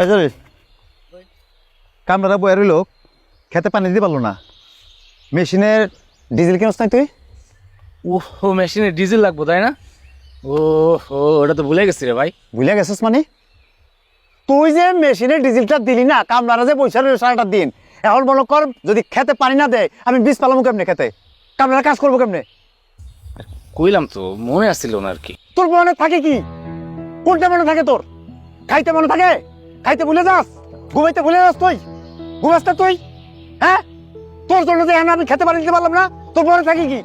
এই যে কামড়ারা বয়ে খেতে পানি দিতে পারল না। মেশিনের ডিজেল কেন নাই তুই? ও ও মেশিনে ডিজেল লাগবো তাই না? ও ও ওটা তো ভুলে গেছি রে ভাই। ভুলে গেছিস মানে? তুই যে মেশিনের ডিজেলটা দিলি না কামড়ারা যে পয়সা রইল সারাটা দিন এখন মনে কর যদি খেতে পানি না দেয় আমি বীজ পালামো কেমনে খেতে? কামড়ারা কাজ করব কেমনে? কইলাম তো মনে আসছিল না আর কি। তোর মনে থাকে কি? কোনটা মনে থাকে তোর? খাইতে মনে থাকে? খাইতে ভুলে যাস? ঘুমাইতে ভুলে যাস তুই? ঘুমাস না তুই? হ্যাঁ? তোর জন্য যে আমি খেতে পারি দিতে পারলাম না তোর মনে থাকে কি?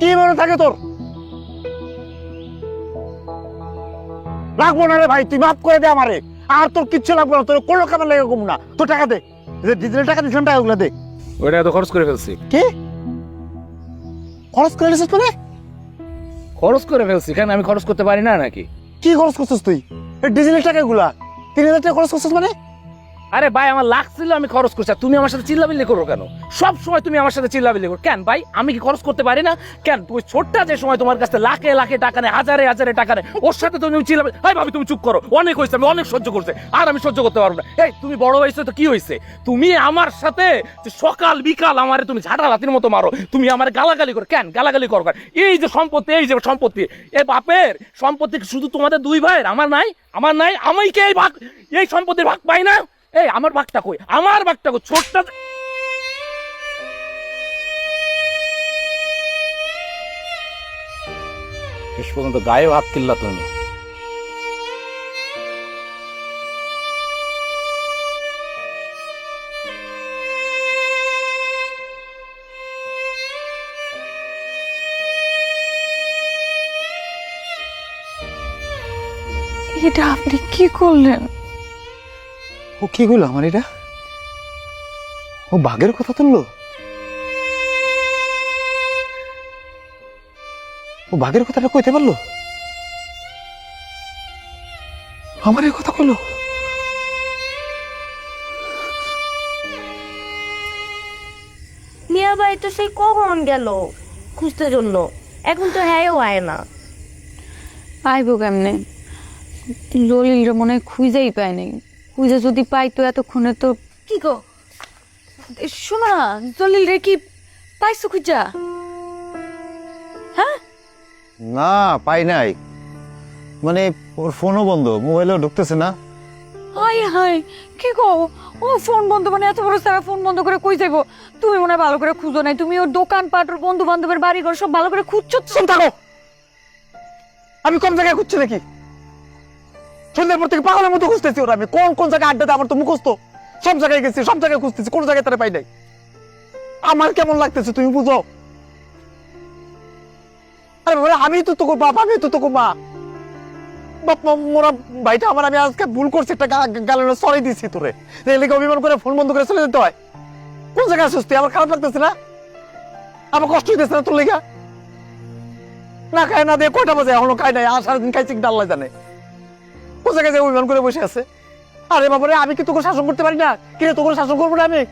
কি মনে থাকে তোর? লাগবো না রে ভাই তুই মাফ করে দে আমারে। আর তোর কিচ্ছু লাগবে না তোর কোনো কামে লেগে ঘুম না। তোর টাকা দে। যে ডিজেল টাকা দিছিলাম টাকা ওগুলো দে। ওটা তো খরচ করে ফেলছি। কি? খরচ করে নিছিস মানে? খরচ করে ফেলছি কেন আমি খরচ করতে পারি না নাকি? কি খরচ করছিস তুই? এই ডিজেলের টাকা এগুলা। তিন হাজার টাকা খরচ করছিস মানে? আরে ভাই, আমার লাখ লাগছিল আমি খরচ করছি। তুমি আমার সাথে চিল্লাবিল্লি করো কেন? সব সময় তুমি আমার সাথে চিল্লাবিল্লি করো। কেন ভাই, আমি কি খরচ করতে পারি না? কেন, তুমি ছোট্টা যে সময় তোমার কাছে লাখে লাখে টাকা নেই হাজারে হাজারে টাকা নেই ওর সাথে তুমি চিল্লাবি হাই ভাবি, তুমি চুপ করো। অনেক হয়েছে, আমি অনেক সহ্য করছে। আর আমি সহ্য করতে পারব না। এই, তুমি বড় হয়েছে তো কি হয়েছে? তুমি আমার সাথে সকাল, বিকাল আমারে তুমি ঝাঁটা লাতির মতো মারো। তুমি আমার গালাগালি করো। কেন? গালাগালি করো? এই যে সম্পত্তি, এই যে সম্পত্তি, এ বাপের সম্পত্তি শুধু তোমাদের দুই ভাইয়ের? আমার নাই? আমার নাই? আমি কি এই ভাগ এই সম্পত্তির ভাগ পাই না? এই আমার বাঘটা কই? আমার বাঘটা কই? ছোটটা শেষ পর্যন্ত গায়ে হাত কিল্লা তুমি। এটা আপনি কি করলেন? ও কি করল আমার এটা? ও বাঘের কথা তুললো? ও বাঘের কথাটা কইতে পারল? আমার এই কথা কইলো? মিয়া ভাই তো সেই কখন গেল খুঁজতে জন্য? এখন তো হ্যাঁও আয় না। পাইব কেমনে? জলিল মনে হয় খুঁজেই পায়নি খুঁজে যদি পাইতো এতক্ষণে তো কি গো? না জলিল রে কি পাইছো খুঁজা? হ্যাঁ? না পাই নাই। মানে ওর ফোনও বন্ধ মোবাইলেও ঢুকতেছে না। হাই হাই কি গো? ও ফোন বন্ধ মানে এত বড় সারা ফোন বন্ধ করে কই যাইবো? তুমি মনে হয় ভালো করে খুঁজো নাই। তুমি ওর দোকান পাট ওর বন্ধু বান্ধবের বাড়ি ঘর সব ভালো করে খুঁজছো তো? চুপ থাকো আমি কোন জায়গায় খুঁজছি নাকি? সন্ধ্যার পর থেকে পাগলের মতো খুঁজতেছি ওরা। আমি কোন কোন জায়গায় আড্ডাতে আমার তো মুখস্থ। সব জায়গায় গেছি, সব জায়গায় খুঁজতেছি, কোন জায়গায় তারা পাই নাই। আমার কেমন লাগতেছে তুমি বুঝো? আরে বাবা আমি তো তোকে বাপ আমি তো তোকে মা। বাপ মোরা ভাইটা আমার, আমি আজকে ভুল করছি, একটা সরাই দিছি তোরে। লেগে অভিমান করে ফোন বন্ধ করে চলে যেতে হয়। কোন জায়গায় আমার খারাপ লাগতেছে না? আমার কষ্ট হইতেছে না তোর লেগা? না খায় না দিয়ে কয়টা বাজে? এখনও খাই নাই, আর সারাদিন খাইছি কি ডাল্লাই জানে? জায়গায় যে অভিমান করে বসে আছে। আরে বাবারে আমি কি তোকে শাসন করতে পারি না? তোকে শাসন করব না আমি?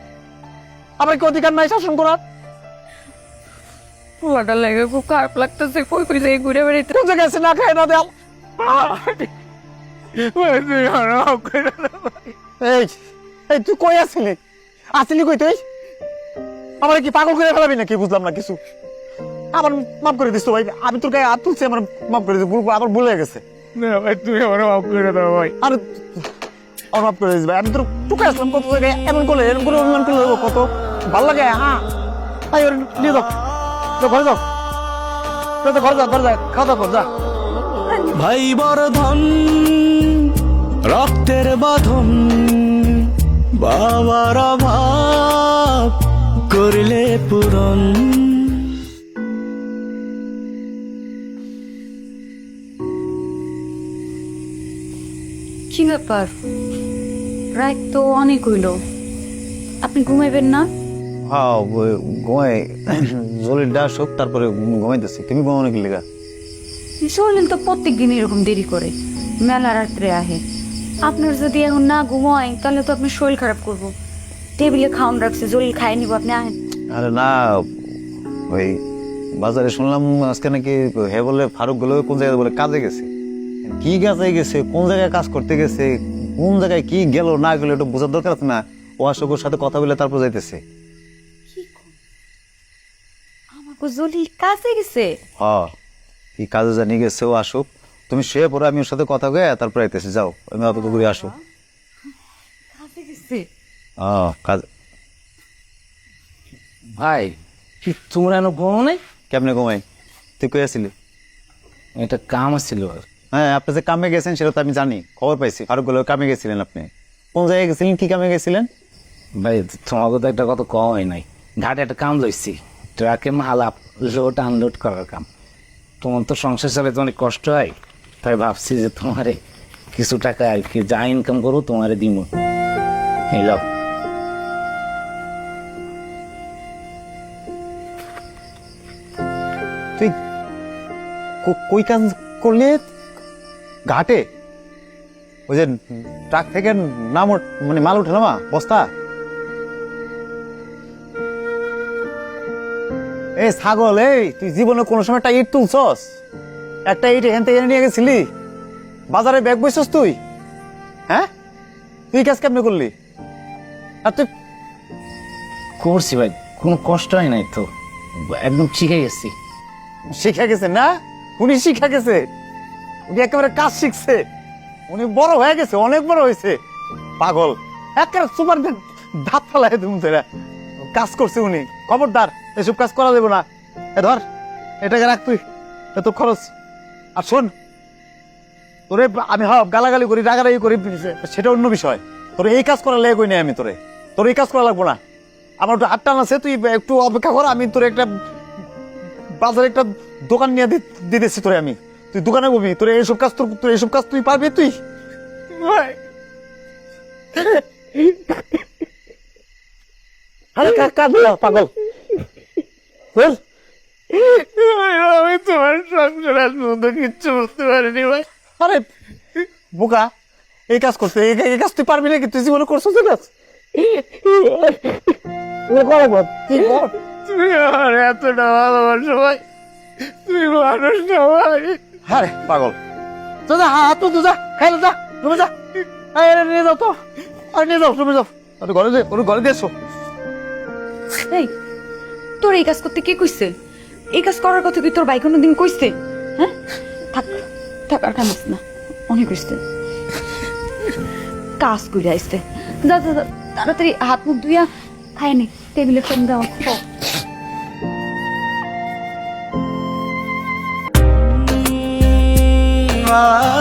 আমার কি অধিকার নাই শাসন করার? পোলাটা লাগে খুব খারাপ লাগতেছে কই কই ঘুরে বেড়াইতে। কোন জায়গায় আছে? না খায় না দেয়াল। এই এই তুই কই আসিলি আসিলি কই তুই? আমার কি পাগল করে ফেলাবি নাকি? বুঝলাম না কিছু। আমার মাফ করে দিস তো ভাই আমি তোর গায়ে হাত তুলছি আমার মাফ করে দিস ভুল আমার হয়ে তুমি আমার মাফ করে দাও ভাই। আর করে দিস ভাই। আমি তোর টুকে আসলাম কত জায়গায় এমন করলে এরকম করে অভিমান করলে কত ভালো লাগে হ্যাঁ? তাই ওর নিয়ে যাও। যাও, ঘরে যাও। যাও, যাও, ঘরে যাও ঘরে যাও খাওয়া দাওয়া কর যা। ভাই বর্ধন রক্তের বাঁধন বাবার অভাব করলে পূরণ। কি ব্যাপার? রাত তো অনেক হইল। আপনি ঘুমাইবেন না? হ্যাঁ ঘুমাই। জলির ডাস হোক তারপরে ঘুমাইতেছি। তুমি ঘুমানো কি লেগা? শরীর তো প্রত্যেক দিন এরকম দেরি করে। মেলা রাত্রে আহে। আপনার যদি এখন না ঘুমায় তাহলে তো আপনার শরীর খারাপ করব। টেবিলে খাওয়ান রাখছে জলিল খাই নিব আপনি আহেন। আরে না ওই বাজারে শুনলাম আজকে নাকি হে বলে ফারুকগুলো কোন জায়গায় বলে কাজে গেছে। কি কাজে গেছে কোন জায়গায় কাজ করতে গেছে কোন জায়গায় কি গেল না গেল একটু বোঝার দরকার আছে না? ও অশোকের সাথে কথা বলে তারপর যাইতেছে। জলিল গেছে? হ কি কাজে জানি গেছে ও আসুক। তুমি শুয়ে পড়ো আমি ওর সাথে কথা কয়ে তারপর আইতেছি যাও আমি অপেক্ষা করে আসো। গেছে? কাজ ভাই কি তোমরা এনে ঘুমো নাই? কেমনে ঘুমাই? তুই কই আসিলি? এটা কাম ছিল হ্যাঁ আপনি যে কামে গেছেন সেটা তো আমি জানি। খবর পাইছি। ফারুকগুলো কামে গেছিলেন আপনি। কোন জায়গায় গেছিলেন কি কামে গেছিলেন? ভাই তোমাকে তো একটা কত কম হয় নাই। ঘাটে একটা কাম লইছি। ট্রাকে মাল আপ লোড আনলোড করার কাম। তোমার তো সংসার চালাতে অনেক কষ্ট হয়। তাই ভাবছি যে তোমারে কিছু টাকা আর কি যা ইনকাম করব তোমারে দিব এই তুই কই কাজ করলি? ঘাটে? ওই যে ট্রাক থেকে নাম মানে মাল উঠে নামা বস্তা? এই ছাগল এই তুই জীবনে কোনো সময় একটা ইট তুলছস? একটা ইট এখান থেকে নিয়ে গেছিলি? বাজারে ব্যাগ বইছস তুই? হ্যাঁ? তুই কাজ কেমনে করলি? আর তুই করছি ভাই কোনো কষ্ট হয় নাই তো। একদম শিখে গেছি। শিখে গেছে না? উনি শিখে গেছে? উনি একেবারে কাজ শিখছে। উনি বড় হয়ে গেছে, অনেক বড় হয়েছে। পাগল। একেবারে সুপার ধাপ ফেলায় তুমি তোরা কাজ করছে উনি। খবরদার, এসব কাজ করা যাবে না। এ ধর, এটাকে রাখ তুই। এত খরচ। আর শোন, তোরে আমি হব গালাগালি করি, রাগারাগি করি সেটা অন্য বিষয়। তোর এই কাজ করা লেগে কই নাই আমি তোরে। তোর এই কাজ করা লাগবো না। আমার একটু টান আছে, তুই একটু অপেক্ষা কর, আমি তোর একটা বাজারে একটা দোকান নিয়ে দিতেছি তোরে আমি। তুই দোকানে বলবি তোর এইসব কাজ তোর তোর এইসব কাজ তুই পারবি তুই? আরে না, পাগল। বল। আমি তোমার সংসার আজ পর্যন্ত কিচ্ছু বুঝতে পারিনি ভাই। আরে বোকা এই কাজ করতে এই এই কাজ তুই পারবি নাকি? তুই জীবনে করছ বল, তুই আমার এতটা ভালোবাসো ভাই। তুমি মানুষ না ভাই। আরে পাগল। তো যা হাত তো যা হ্যাঁ যা রুমে যা। এই, নিয়ে যাও তো আরে নিয়ে যাও রুমে যাও। আরে ঘরে দে ওর ঘরে এই তোর এই কাজ করতে কে কইছে? এই কাজ করার কথা কি তোর ভাই কোনোদিন কইছে? হ্যাঁ? থাক থাক আর কামিস না অনেক কইছে। কাজ করে আইসতে যা যা তাড়াতাড়ি হাত মুখ ধুইয়া খায় নি টেবিলে ফোন দাও। মা